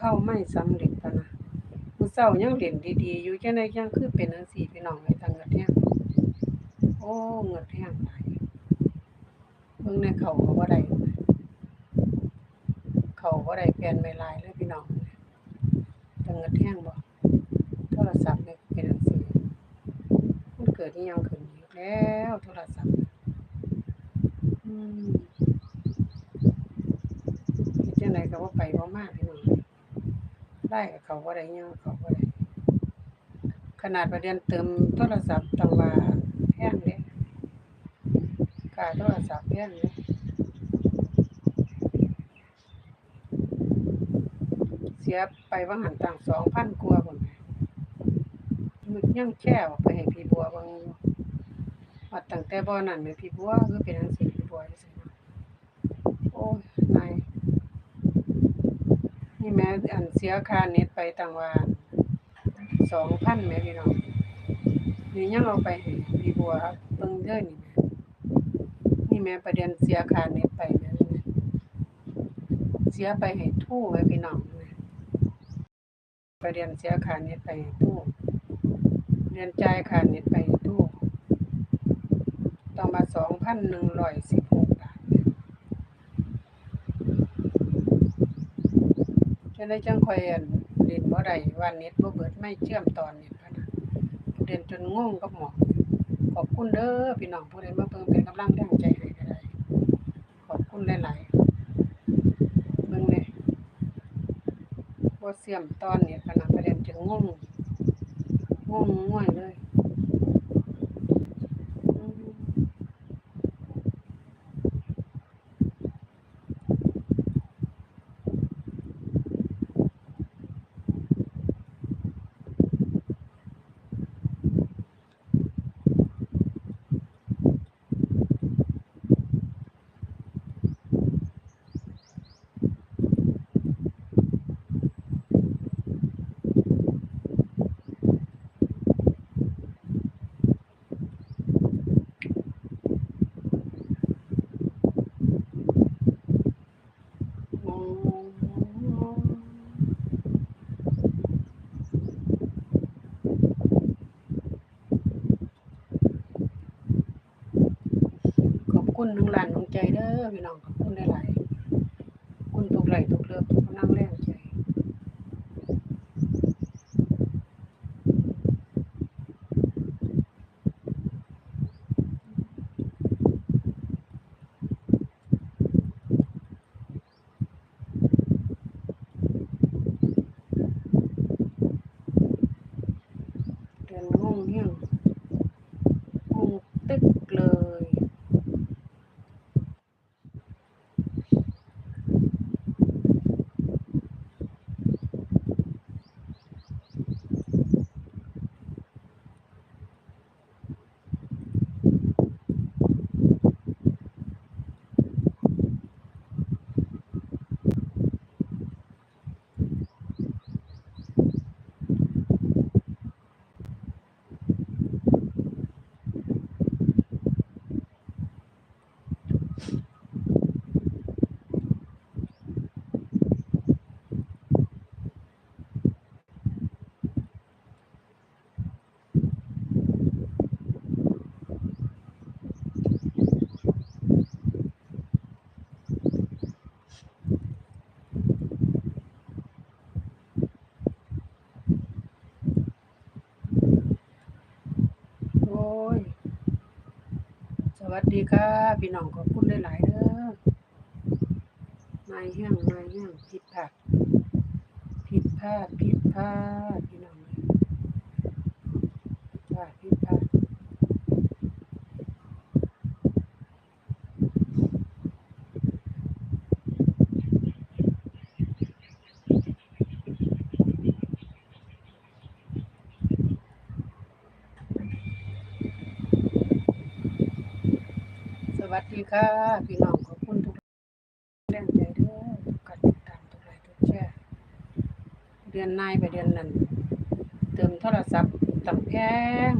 เข้าไม่สำเร็จนะมื้อเช้ายังเล่นดีๆ อยู่จังได๋จังคือเป็นจังซี่พี่น้องเอ้ยตาเงิดแฮงโอ้เงิดแฮงหลายเบิ่งในเขาก็บ่ได้เขาบ่ได้แปลนไว้หลายเลยพี่น้องตาเงิดแฮงบ่โทรศัพท์นี่เป็นจังซี่มันเกิดอิหยังขึ้นอีกแล้วโทรศัพท์อืมเฮ็ดจังไดก็บ่ไปบ่มาพี่น้อง ได้เขาบ่ได้ยังเขาบ่ได้ขนาดประเด็นเติมโทรศัพท์ต้องว่าแพงเด้ค่าโทรศัพท์แพงเด้เสียไปว่าหันตัง2,000กว่าพุ่นมึกยังแค่เอาไปให้พี่บัวเบิ่งอยู่ว่าตั้งแต่บ่นั้นแม่พี่บัวคือเป็นจังซี่พี่บัวจังซี่นะโอ้ยนาย นี่แม่อัน เสียค่าเน็ตไปตั้งว่า2,000แม่พี่น้องนี่ยังเอาไปให้พี่บัวเบิ่งเด้อนี่นี่แม่ประเด็นเสียค่าเน็ตไปแม่นี่แม่เสียไปให้ทู่แม่พี่น้องแม่ประเด็นเสียค่าเน็ตไปทู่เรียนจ่ายค่าเน็ตไปทู่ต้องมา2,116บาทแม่ จัง ได๋จังคอยันเล่นบ่ได้ว่าเน็ตบ่เบิดไม่เชื่อมตอเน็ตพะนะเล่นจนงงกับหมอขอบคุณเด้อพี่น้องผู้ใดมาเบิ่งเป็นกำลังแรงใจให้ก็ได้ขอบคุณหลายๆเบิ่งแหน่บ่เชื่อมตอเน็ตพะนะประเด็นจนงงงงงวยเลยอืม อ๋อขอบ คุณทั้งหลานของใจเด้อพี่น้องขอบคุณหลายๆคุณทุกไหลทุกเลิฟทุกกำลังแรงใจ เดินงงเหี้ยงงงตึกเลย โอ้ย ส วัสดีค่ะพี่น้องขอบคุณหลายๆเด้อนายเฮี้ยงนายเฮี้ยงผิดพลาดผิดพลาดผิดพลาดพี่น้องพลาดผิดพลาดส วัสดีค่ะ พี่น้องขอบคุณทุกแรงใจเด้อกการติดตามทุกไลค์ทุกแชร์เดือนนายไปเดือนนั้น เติมโทรศัพท์ต่ำแพง